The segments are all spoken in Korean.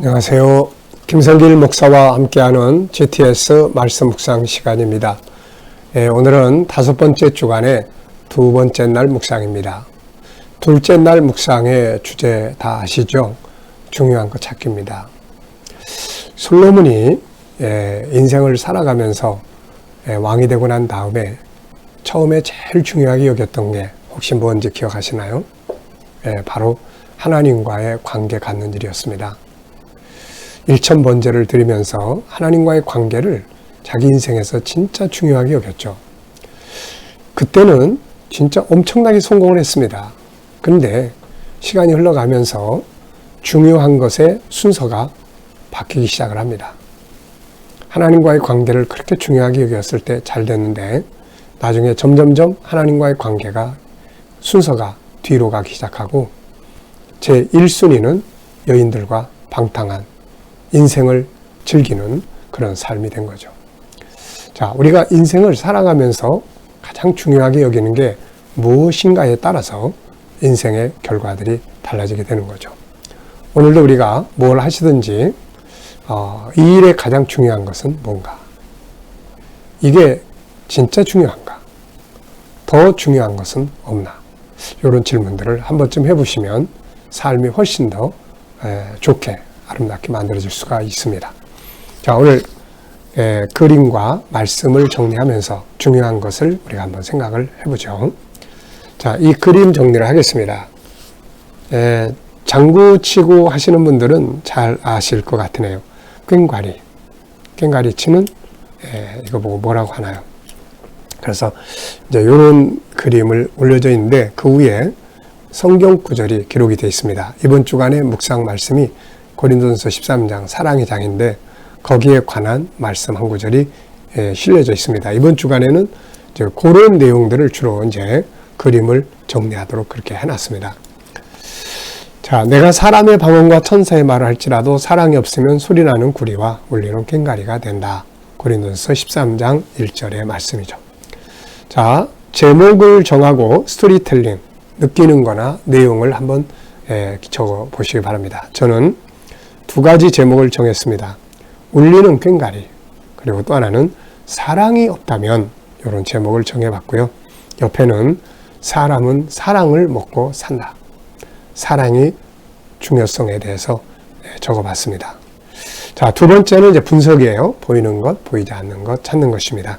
안녕하세요. 김성길 목사와 함께하는 GTS 말씀 묵상 시간입니다. 예, 오늘은 다섯 번째 주간의 두 번째 날 묵상입니다. 둘째 날 묵상의 주제 다 아시죠? 중요한 것 찾기입니다. 솔로몬이 예, 인생을 살아가면서 예, 왕이 되고 난 다음에 처음에 제일 중요하게 여겼던 게 혹시 뭔지 기억하시나요? 예, 바로 하나님과의 관계 갖는 일이었습니다. 일천 번제를 드리면서 하나님과의 관계를 자기 인생에서 진짜 중요하게 여겼죠. 그때는 진짜 엄청나게 성공을 했습니다. 그런데 시간이 흘러가면서 중요한 것의 순서가 바뀌기 시작을 합니다. 하나님과의 관계를 그렇게 중요하게 여겼을 때 잘 됐는데 나중에 점점점 하나님과의 관계가 순서가 뒤로 가기 시작하고 제 1순위는 여인들과 방탕한 인생을 즐기는 그런 삶이 된 거죠. 자, 우리가 인생을 살아가면서 가장 중요하게 여기는 게 무엇인가에 따라서 인생의 결과들이 달라지게 되는 거죠. 오늘도 우리가 뭘 하시든지 어, 이 일의 가장 중요한 것은 뭔가? 이게 진짜 중요한가? 더 중요한 것은 없나? 이런 질문들을 한 번쯤 해보시면 삶이 훨씬 더 에, 좋게 아름답게 만들어질 수가 있습니다. 자, 오늘 에, 그림과 말씀을 정리하면서 중요한 것을 우리가 한번 생각을 해보죠. 자, 이 그림 정리를 하겠습니다. 에, 장구 치고 하시는 분들은 잘 아실 것 같으네요. 꽹과리. 꽹과리 치는 에, 이거 보고 뭐라고 하나요? 그래서 이제 이런 그림을 올려져 있는데 그 위에 성경 구절이 기록이 되어 있습니다. 이번 주간의 묵상 말씀이 고린도전서 13장 사랑의 장인데 거기에 관한 말씀 한 구절이 예, 실려져 있습니다. 이번 주간에는 그런 내용들을 주로 이제 그림을 정리하도록 그렇게 해놨습니다. 자, 내가 사람의 방언과 천사의 말을 할지라도 사랑이 없으면 소리나는 구리와 울리는 꽹가리가 된다. 고린도전서 13장 1절의 말씀이죠. 자, 제목을 정하고 스토리텔링, 느끼는 거나 내용을 한번 예, 적어 보시기 바랍니다. 저는 두 가지 제목을 정했습니다. 울리는 꽹가리 그리고 또 하나는 사랑이 없다면 이런 제목을 정해봤고요. 옆에는 사람은 사랑을 먹고 산다. 사랑이 중요성에 대해서 적어봤습니다. 자, 두 번째는 이제 분석이에요. 보이는 것, 보이지 않는 것, 찾는 것입니다.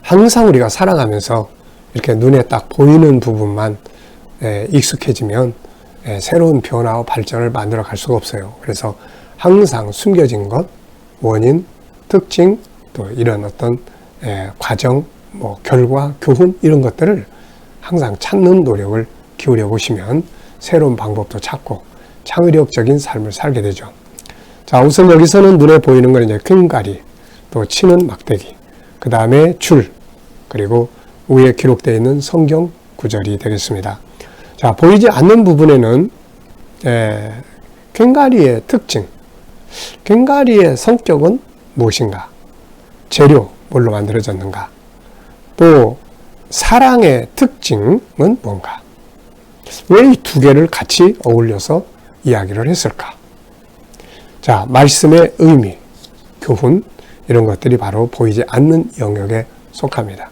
항상 우리가 살아가면서 이렇게 눈에 딱 보이는 부분만 익숙해지면 예, 새로운 변화와 발전을 만들어 갈 수가 없어요. 그래서 항상 숨겨진 것, 원인, 특징, 또 이런 어떤 예, 과정, 뭐 결과, 교훈 이런 것들을 항상 찾는 노력을 기울여 보시면 새로운 방법도 찾고 창의력적인 삶을 살게 되죠. 자, 우선 여기서는 눈에 보이는 건 이제 퀼가리, 또 치는 막대기, 그 다음에 줄, 그리고 위에 기록되어 있는 성경 구절이 되겠습니다. 자, 보이지 않는 부분에는 에, 꽹가리의 특징, 꽹가리의 성격은 무엇인가? 재료, 뭘로 만들어졌는가? 또 사랑의 특징은 뭔가? 왜 이 두 개를 같이 어울려서 이야기를 했을까? 자, 말씀의 의미, 교훈, 이런 것들이 바로 보이지 않는 영역에 속합니다.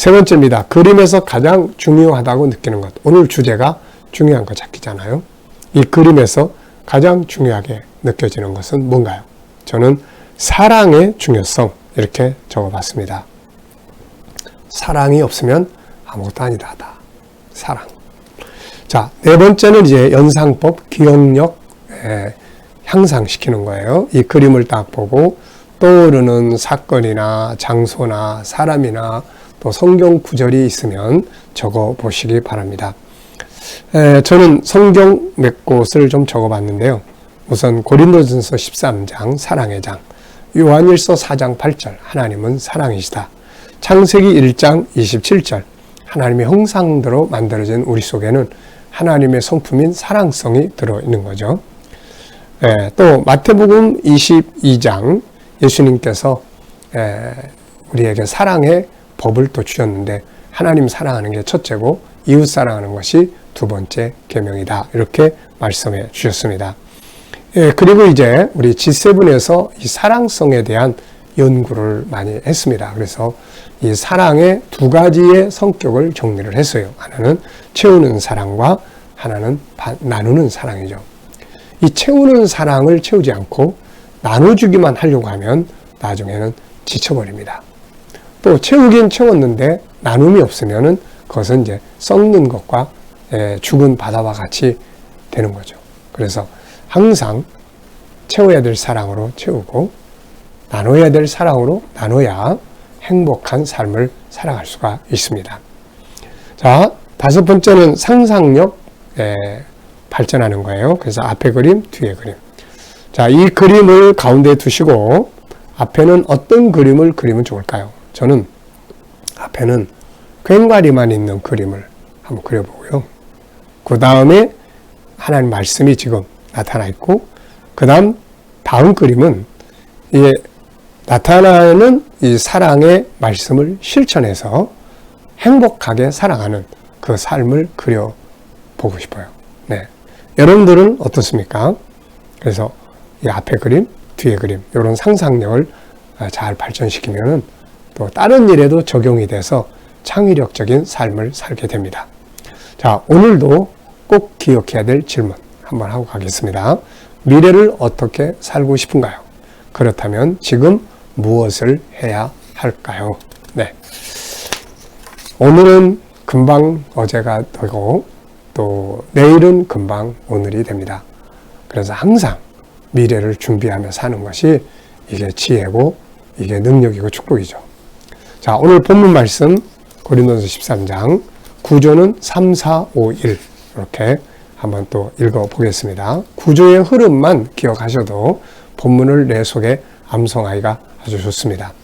세 번째입니다. 그림에서 가장 중요하다고 느끼는 것. 오늘 주제가 중요한 거 찾기잖아요. 이 그림에서 가장 중요하게 느껴지는 것은 뭔가요? 저는 사랑의 중요성 이렇게 적어봤습니다. 사랑이 없으면 아무것도 아니다. 사랑. 자, 네 번째는 이제 연상법, 기억력 에, 향상시키는 거예요. 이 그림을 딱 보고 떠오르는 사건이나 장소나 사람이나 또 성경 구절이 있으면 적어 보시기 바랍니다. 에, 저는 성경 몇 곳을 좀 적어 봤는데요. 우선 고린도전서 13장 사랑의 장, 요한일서 4장 8절 하나님은 사랑이시다. 창세기 1장 27절 하나님의 형상대로 만들어진 우리 속에는 하나님의 성품인 사랑성이 들어 있는 거죠. 에, 또 마태복음 22장 예수님께서 에, 우리에게 사랑의 법을 또 주셨는데 하나님 사랑하는 게 첫째고 이웃 사랑하는 것이 두 번째 계명이다. 이렇게 말씀해 주셨습니다. 예, 그리고 이제 우리 G7에서 이 사랑성에 대한 연구를 많이 했습니다. 그래서 이 사랑의 두 가지의 성격을 정리를 했어요. 하나는 채우는 사랑과 하나는 나누는 사랑이죠. 이 채우는 사랑을 채우지 않고 나눠주기만 하려고 하면 나중에는 지쳐버립니다. 또 채우긴 채웠는데 나눔이 없으면은 그것은 이제 썩는 것과 예, 죽은 바다와 같이 되는 거죠. 그래서 항상 채워야 될 사랑으로 채우고 나눠야 될 사랑으로 나눠야 행복한 삶을 살아갈 수가 있습니다. 자, 다섯 번째는 상상력 에, 발전하는 거예요. 그래서 앞에 그림, 뒤에 그림. 자, 이 그림을 가운데 두시고 앞에는 어떤 그림을 그리면 좋을까요? 저는 앞에는 괭과리만 있는 그림을 한번 그려보고요. 그 다음에 하나님 말씀이 지금 나타나 있고, 그 다음, 다음 그림은 이 나타나는 이 사랑의 말씀을 실천해서 행복하게 살아가는 그 삶을 그려보고 싶어요. 네. 여러분들은 어떻습니까? 그래서 이 앞에 그림, 뒤에 그림, 이런 상상력을 잘 발전시키면 또 다른 일에도 적용이 돼서 창의력적인 삶을 살게 됩니다. 자, 오늘도 꼭 기억해야 될 질문 한번 하고 가겠습니다. 미래를 어떻게 살고 싶은가요? 그렇다면 지금 무엇을 해야 할까요? 네. 오늘은 금방 어제가 되고 또 내일은 금방 오늘이 됩니다. 그래서 항상 미래를 준비하며 사는 것이 이게 지혜고 이게 능력이고 축복이죠. 자, 오늘 본문 말씀 고린도서 13장 구조는 3, 4, 5, 1 이렇게 한번 또 읽어 보겠습니다. 구조의 흐름만 기억하셔도 본문을 내 속에 암송하기가 아주 좋습니다.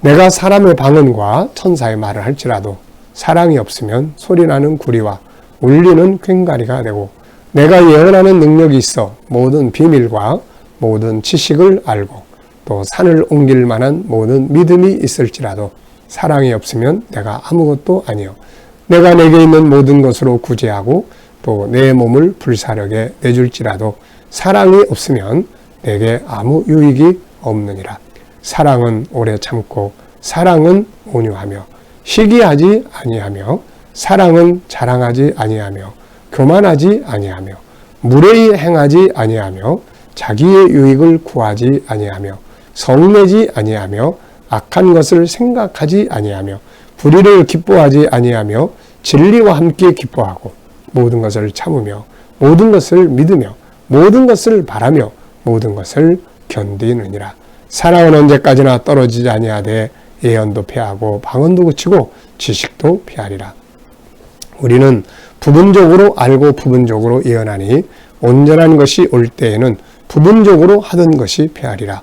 내가 사람의 방언과 천사의 말을 할지라도 사랑이 없으면 소리나는 구리와 울리는 괭가리가 되고 내가 예언하는 능력이 있어 모든 비밀과 모든 지식을 알고 또 산을 옮길 만한 모든 믿음이 있을지라도 사랑이 없으면 내가 아무것도 아니요. 내가 내게 있는 모든 것으로 구제하고 또 내 몸을 불사력에 내줄지라도 사랑이 없으면 내게 아무 유익이 없느니라. 사랑은 오래 참고 사랑은 온유하며 시기하지 아니하며 사랑은 자랑하지 아니하며 교만하지 아니하며 무례히 행하지 아니하며 자기의 유익을 구하지 아니하며 성내지 아니하며 악한 것을 생각하지 아니하며 불의를 기뻐하지 아니하며 진리와 함께 기뻐하고 모든 것을 참으며 모든 것을 믿으며 모든 것을 바라며 모든 것을 견디느니라. 사랑은 언제까지나 떨어지지 아니하되 예언도 피하고 방언도 그치고 지식도 피하리라. 우리는 부분적으로 알고 부분적으로 예언하니 온전한 것이 올 때에는 부분적으로 하던 것이 피하리라.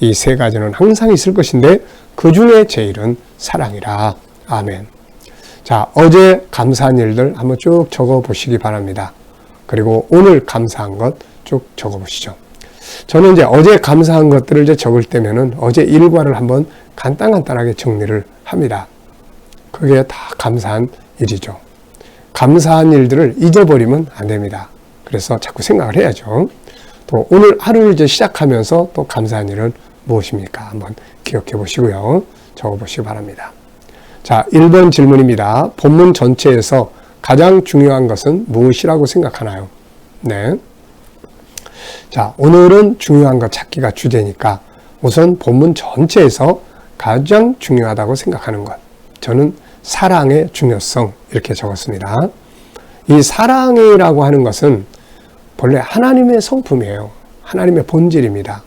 이 세 가지는 항상 있을 것인데 그 중에 제일은 사랑이라. 아멘. 자, 어제 감사한 일들 한번 쭉 적어 보시기 바랍니다. 그리고 오늘 감사한 것 쭉 적어 보시죠. 저는 이제 어제 감사한 것들을 이제 적을 때면은 어제 일과를 한번 간단간단하게 정리를 합니다. 그게 다 감사한 일이죠. 감사한 일들을 잊어버리면 안 됩니다. 그래서 자꾸 생각을 해야죠. 또 오늘 하루를 이제 시작하면서 또 감사한 일은 무엇입니까? 한번 기억해 보시고요. 적어 보시기 바랍니다. 자, 1번 질문입니다. 본문 전체에서 가장 중요한 것은 무엇이라고 생각하나요? 네. 자, 오늘은 중요한 것 찾기가 주제니까 우선 본문 전체에서 가장 중요하다고 생각하는 것. 저는 사랑의 중요성 이렇게 적었습니다. 이 사랑이라고 하는 것은 본래 하나님의 성품이에요. 하나님의 본질입니다.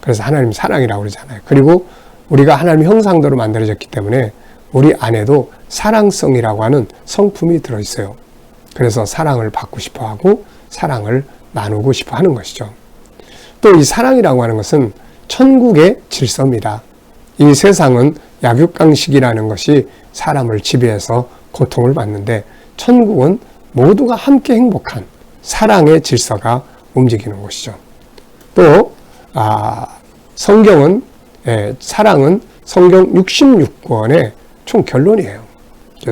그래서 하나님 사랑이라고 그러잖아요. 그리고 우리가 하나님 형상대로 만들어졌기 때문에 우리 안에도 사랑성이라고 하는 성품이 들어있어요. 그래서 사랑을 받고 싶어 하고 사랑을 나누고 싶어 하는 것이죠. 또 이 사랑이라고 하는 것은 천국의 질서입니다. 이 세상은 약육강식이라는 것이 사람을 지배해서 고통을 받는데 천국은 모두가 함께 행복한 사랑의 질서가 움직이는 곳이죠. 또 아, 성경은 예, 사랑은 성경 66권의 총 결론이에요.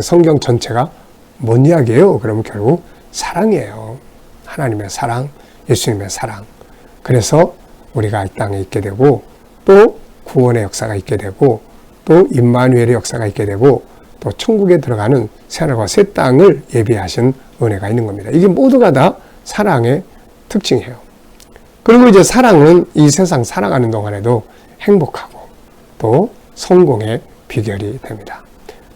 성경 전체가 뭔 이야기예요? 그러면 결국 사랑이에요. 하나님의 사랑, 예수님의 사랑. 그래서 우리가 이 땅에 있게 되고 또 구원의 역사가 있게 되고 또 임마누엘의 역사가 있게 되고 또 천국에 들어가는 새하늘과 새 땅을 예비하신 은혜가 있는 겁니다. 이게 모두가 다 사랑의 특징이에요. 그리고 이제 사랑은 이 세상 살아가는 동안에도 행복하고 또 성공의 비결이 됩니다.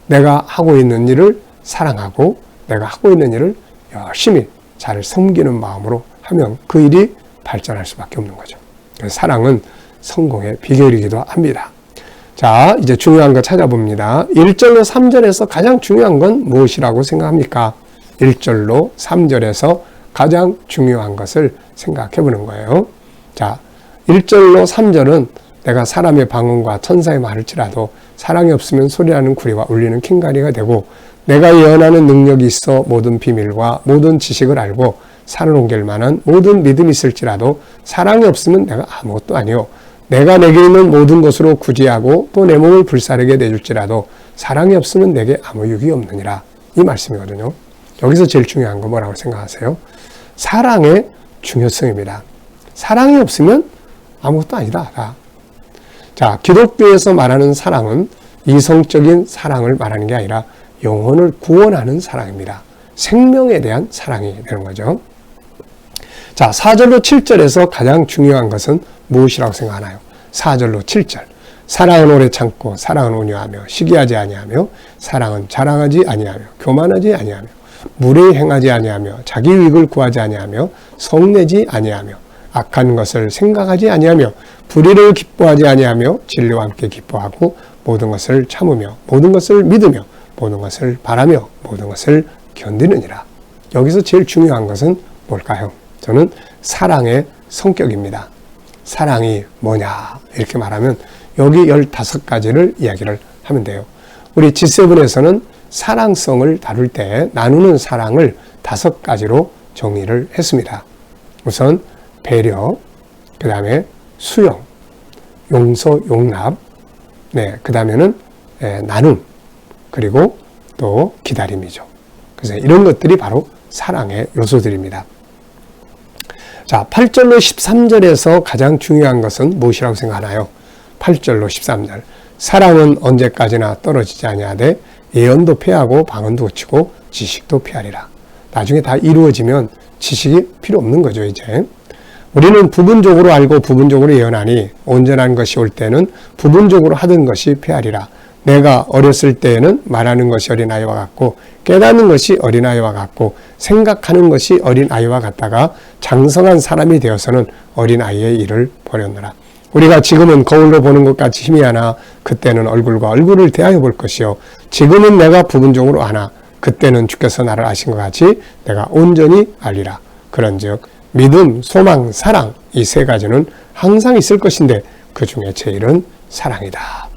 내가 하고 있는 일을 사랑하고 내가 하고 있는 일을 열심히 잘 섬기는 마음으로 하면 그 일이 발전할 수밖에 없는 거죠. 사랑은 성공의 비결이기도 합니다. 자, 이제 중요한 거 찾아봅니다. 1절로 3절에서 가장 중요한 건 무엇이라고 생각합니까? 1절로 3절에서 가장 중요한 것을 생각해 보는 거예요. 자, 1절로 3절은 내가 사람의 방언과 천사의 말을지라도 사랑이 없으면 소리나는 구리와 울리는 킹가리가 되고 내가 예언하는 능력이 있어 모든 비밀과 모든 지식을 알고 산을 옮길 만한 모든 믿음이 있을지라도 사랑이 없으면 내가 아무것도 아니요 내가 내게 있는 모든 것으로 구제하고 또 내 몸을 불사르게 내줄지라도 사랑이 없으면 내게 아무 유익이 없느니라 이 말씀이거든요. 여기서 제일 중요한 건 뭐라고 생각하세요? 사랑의 중요성입니다. 사랑이 없으면 아무것도 아니다. 자, 기독교에서 말하는 사랑은 이성적인 사랑을 말하는 게 아니라 영혼을 구원하는 사랑입니다. 생명에 대한 사랑이 되는 거죠. 자, 4절로 7절에서 가장 중요한 것은 무엇이라고 생각하나요? 4절로 7절. 사랑은 오래 참고 사랑은 온유하며 시기하지 아니하며 사랑은 자랑하지 아니하며 교만하지 아니하며 무례히 행하지 아니하며 자기 이익을 구하지 아니하며 성내지 아니하며 악한 것을 생각하지 아니하며 불의를 기뻐하지 아니하며 진리와 함께 기뻐하고 모든 것을 참으며 모든 것을 믿으며 모든 것을 바라며 모든 것을 견디느니라. 여기서 제일 중요한 것은 뭘까요? 저는 사랑의 성격입니다. 사랑이 뭐냐 이렇게 말하면 여기 15가지를 이야기를 하면 돼요. 우리 G7에서는 사랑성을 다룰 때 나누는 사랑을 다섯 가지로 정의를 했습니다. 우선 배려, 그 다음에 수용, 용서, 용납, 네, 그 다음에는 예, 나눔, 그리고 또 기다림이죠. 그래서 이런 것들이 바로 사랑의 요소들입니다. 자, 8절로 13절에서 가장 중요한 것은 무엇이라고 생각하나요? 8절로 13절. 사랑은 언제까지나 떨어지지 아니하되 예언도 패하고 방언도 고치고 지식도 피하리라. 나중에 다 이루어지면 지식이 필요 없는 거죠, 이제. 우리는 부분적으로 알고 부분적으로 예언하니 온전한 것이 올 때는 부분적으로 하던 것이 폐하리라. 내가 어렸을 때에는 말하는 것이 어린아이와 같고 깨닫는 것이 어린아이와 같고 생각하는 것이 어린아이와 같다가 장성한 사람이 되어서는 어린아이의 일을 버렸느라. 우리가 지금은 거울로 보는 것 같이 힘이 하나 그때는 얼굴과 얼굴을 대하여 볼 것이요 지금은 내가 부분적으로 아나 그때는 주께서 나를 아신 것 같이 내가 온전히 알리라. 그런즉 믿음, 소망, 사랑 이 세 가지는 항상 있을 것인데 그 중에 제일은 사랑이다.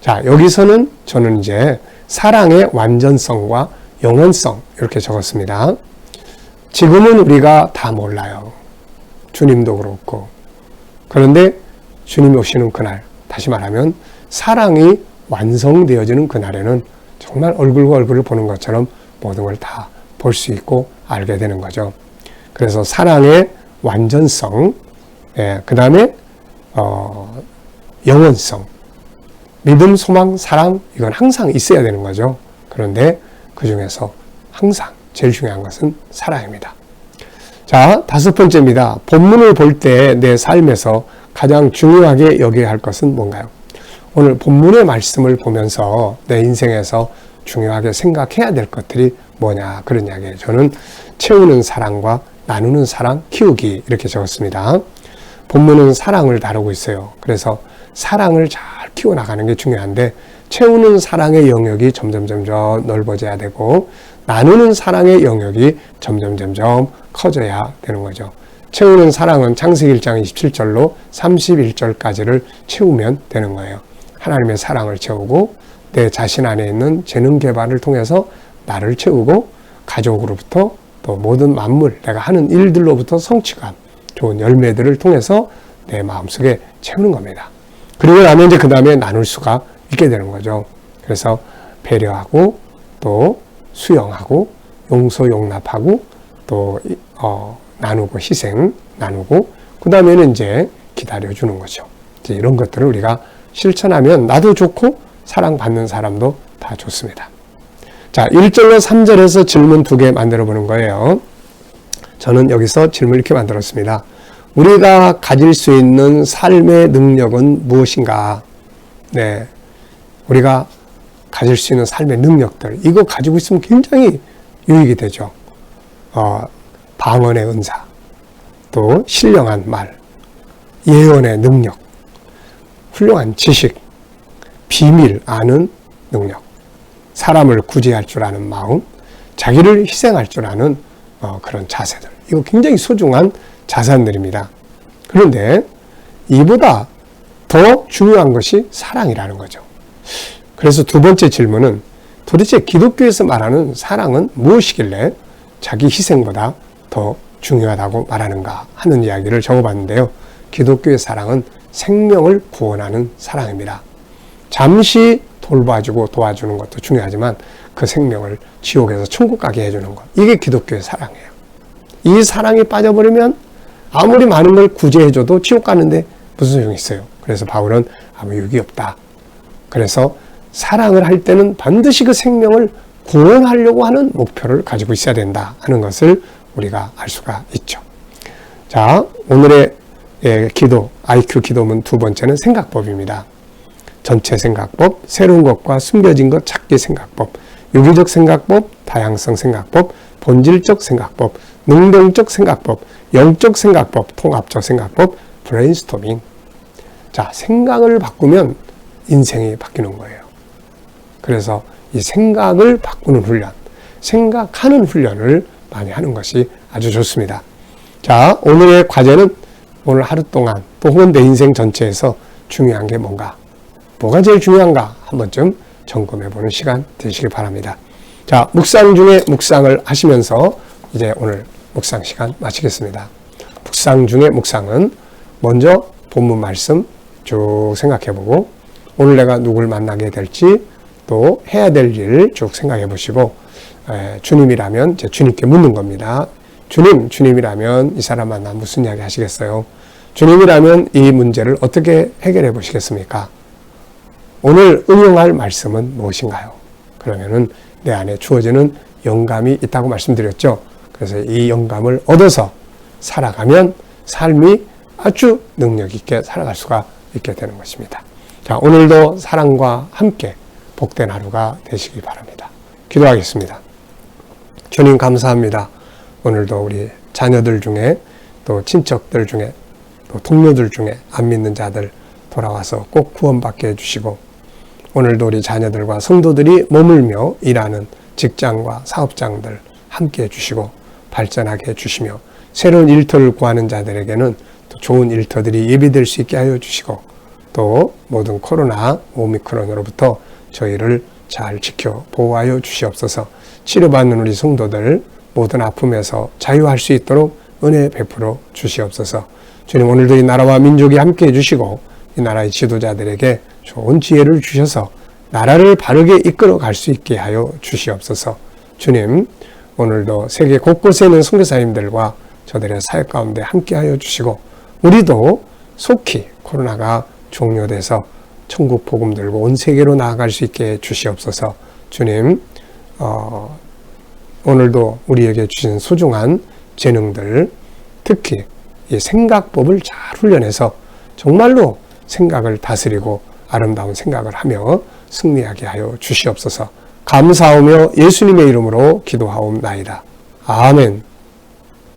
자, 여기서는 저는 이제 사랑의 완전성과 영원성 이렇게 적었습니다. 지금은 우리가 다 몰라요. 주님도 그렇고. 그런데 주님 오시는 그날, 다시 말하면 사랑이 완성되어지는 그날에는 정말 얼굴과 얼굴을 보는 것처럼 모든 걸 다 볼 수 있고 알게 되는 거죠. 그래서 사랑의 완전성, 예, 그 다음에 어, 영원성, 믿음, 소망, 사랑 이건 항상 있어야 되는 거죠. 그런데 그 중에서 항상 제일 중요한 것은 사랑입니다. 자, 다섯 번째입니다. 본문을 볼 때 내 삶에서 가장 중요하게 여겨야 할 것은 뭔가요? 오늘 본문의 말씀을 보면서 내 인생에서 중요하게 생각해야 될 것들이 뭐냐 그런 이야기예요. 저는 채우는 사랑과 나누는 사랑, 키우기 이렇게 적었습니다. 본문은 사랑을 다루고 있어요. 그래서 사랑을 잘 키워나가는 게 중요한데 채우는 사랑의 영역이 점점 점점 넓어져야 되고 나누는 사랑의 영역이 점점 점점 커져야 되는 거죠. 채우는 사랑은 창세기 1장 27절로 31절까지를 채우면 되는 거예요. 하나님의 사랑을 채우고 내 자신 안에 있는 재능 개발을 통해서 나를 채우고 가족으로부터 또 모든 만물, 내가 하는 일들로부터 성취감, 좋은 열매들을 통해서 내 마음속에 채우는 겁니다. 그리고 나면 이제 그 다음에 나눌 수가 있게 되는 거죠. 그래서 배려하고 또 수용하고 용서 용납하고 또 어, 나누고 희생 나누고 그 다음에는 이제 기다려주는 거죠. 이제 이런 것들을 우리가 실천하면 나도 좋고 사랑받는 사람도 다 좋습니다. 자, 1절로 3절에서 질문 두 개 만들어 보는 거예요. 저는 여기서 질문 이렇게 만들었습니다. 우리가 가질 수 있는 삶의 능력은 무엇인가? 네. 우리가 가질 수 있는 삶의 능력들. 이거 가지고 있으면 굉장히 유익이 되죠. 어, 방언의 은사. 또 신령한 말. 예언의 능력. 훌륭한 지식. 비밀 아는 능력. 사람을 구제할 줄 아는 마음. 자기를 희생할 줄 아는 어, 그런 자세들. 이거 굉장히 소중한 자산들입니다. 그런데 이보다 더 중요한 것이 사랑이라는 거죠. 그래서 두 번째 질문은 도대체 기독교에서 말하는 사랑은 무엇이길래 자기 희생보다 더 중요하다고 말하는가 하는 이야기를 적어봤는데요. 기독교의 사랑은 생명을 구원하는 사랑입니다. 잠시 돌봐주고 도와주는 것도 중요하지만 그 생명을 지옥에서 천국 가게 해주는 것. 이게 기독교의 사랑이에요. 이 사랑에 빠져버리면 아무리 많은 걸 구제해줘도 지옥 가는데 무슨 소용이 있어요. 그래서 바울은 아무 유익이 없다. 그래서 사랑을 할 때는 반드시 그 생명을 구원하려고 하는 목표를 가지고 있어야 된다 하는 것을 우리가 알 수가 있죠. 자, 오늘의 예, 기도, IQ 기도문 두 번째는 생각법입니다. 전체 생각법, 새로운 것과 숨겨진 것 찾기 생각법, 유기적 생각법, 다양성 생각법, 본질적 생각법, 능동적 생각법, 영적 생각법, 통합적 생각법, 브레인스토밍. 자, 생각을 바꾸면 인생이 바뀌는 거예요. 그래서 이 생각을 바꾸는 훈련, 생각하는 훈련을 많이 하는 것이 아주 좋습니다. 자, 오늘의 과제는 오늘 하루 동안 또 혹은 내 인생 전체에서 중요한 게 뭔가, 뭐가 제일 중요한가 한 번쯤 점검해 보는 시간 되시길 바랍니다. 자, 묵상 중에 묵상을 하시면서 이제 오늘 묵상 시간 마치겠습니다. 묵상 중에 묵상은 먼저 본문 말씀 쭉 생각해 보고 오늘 내가 누굴 만나게 될지 또 해야 될 일을 쭉 생각해 보시고 에, 주님이라면 제 주님께 묻는 겁니다. 주님, 주님이라면 이 사람 만나 무슨 이야기 하시겠어요? 주님이라면 이 문제를 어떻게 해결해 보시겠습니까? 오늘 응용할 말씀은 무엇인가요? 그러면은 내 안에 주어지는 영감이 있다고 말씀드렸죠. 그래서 이 영감을 얻어서 살아가면 삶이 아주 능력 있게 살아갈 수가 있게 되는 것입니다. 자, 오늘도 사랑과 함께 복된 하루가 되시기 바랍니다. 기도하겠습니다. 주님 감사합니다. 오늘도 우리 자녀들 중에 또 친척들 중에 또 동료들 중에 안 믿는 자들 돌아와서 꼭 구원받게 해주시고 오늘도 우리 자녀들과 성도들이 머물며 일하는 직장과 사업장들 함께 해주시고 발전하게 해주시며 새로운 일터를 구하는 자들에게는 또 좋은 일터들이 예비될 수 있게 하여 주시고 또 모든 코로나 오미크론으로부터 저희를 잘 지켜 보호하여 주시옵소서. 치료받는 우리 성도들 모든 아픔에서 자유할 수 있도록 은혜 베풀어 주시옵소서. 주님 오늘도 이 나라와 민족이 함께 해주시고 이 나라의 지도자들에게 좋은 지혜를 주셔서 나라를 바르게 이끌어 갈 수 있게 하여 주시옵소서. 주님 오늘도 세계 곳곳에 있는 선교사님들과 저들의 사역 가운데 함께 하여 주시고 우리도 속히 코로나가 종료돼서 천국 복음 들고 온 세계로 나아갈 수 있게 주시옵소서 주님 어, 오늘도 우리에게 주신 소중한 재능들 특히 이 생각법을 잘 훈련해서 정말로 생각을 다스리고 아름다운 생각을 하며 승리하게 하여 주시옵소서 감사하며 예수님의 이름으로 기도하옵나이다. 아멘.